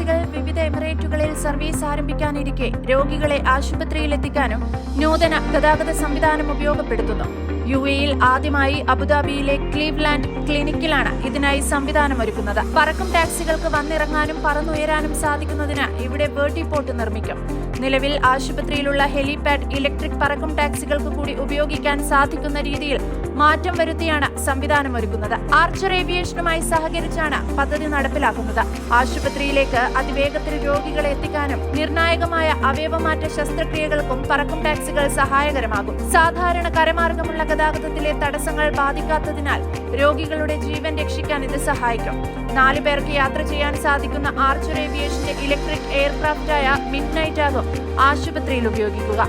ടാക്സികൾ വിവിധ എമിറേറ്റുകളിൽ സർവീസ് ആരംഭിക്കാനിരിക്കെ രോഗികളെ ആശുപത്രിയിൽ എത്തിക്കാനും നൂതന ഗതാഗത സംവിധാനം ഉപയോഗപ്പെടുത്തുന്നു. യു എയിൽ ആദ്യമായി അബുദാബിയിലെ ക്ലീവ്ലാൻഡ് ക്ലിനിക്കിലാണ് ഇതിനായി സംവിധാനമൊരുക്കുന്നത്. പറക്കും ടാക്സികൾക്ക് വന്നിറങ്ങാനും പറന്നുയരാനും സാധിക്കുന്നതിന് ഇവിടെ വേർട്ടിപ്പോർട്ട് നിർമ്മിക്കും. നിലവിൽ ആശുപത്രിയിലുള്ള ഹെലിപാഡ് ഇലക്ട്രിക് പറക്കും ടാക്സികൾക്ക് കൂടി ഉപയോഗിക്കാൻ സാധിക്കുന്ന രീതിയിൽ മാറ്റം വരുത്തിയാണ് സംവിധാനം ഒരുക്കുന്നത്. ആർച്ചർ ഏവിയേഷനുമായി സഹകരിച്ചാണ് പദ്ധതി നടപ്പിലാക്കുന്നത്. ആശുപത്രിയിലേക്ക് അതിവേഗത്തിൽ രോഗികളെ എത്തിക്കാനും നിർണായകമായ അവയവമാറ്റ ശസ്ത്രക്രിയകൾക്കും പറക്കും ടാക്സികൾ സഹായകരമാകും. സാധാരണ കരമാർഗമുള്ള ഗതാഗതത്തിലെ തടസ്സങ്ങൾ ബാധിക്കാത്തതിനാൽ രോഗികളുടെ ജീവൻ രക്ഷിക്കാൻ ഇത് സഹായിക്കും. നാലു പേർക്ക് യാത്ര ചെയ്യാൻ സാധിക്കുന്ന ആർച്ചർ ഏവിയേഷന്റെ ഇലക്ട്രിക് എയർക്രാഫ്റ്റായ മിഡ് നൈറ്റ് ആകും ആശുപത്രിയിൽ ഉപയോഗിക്കുക.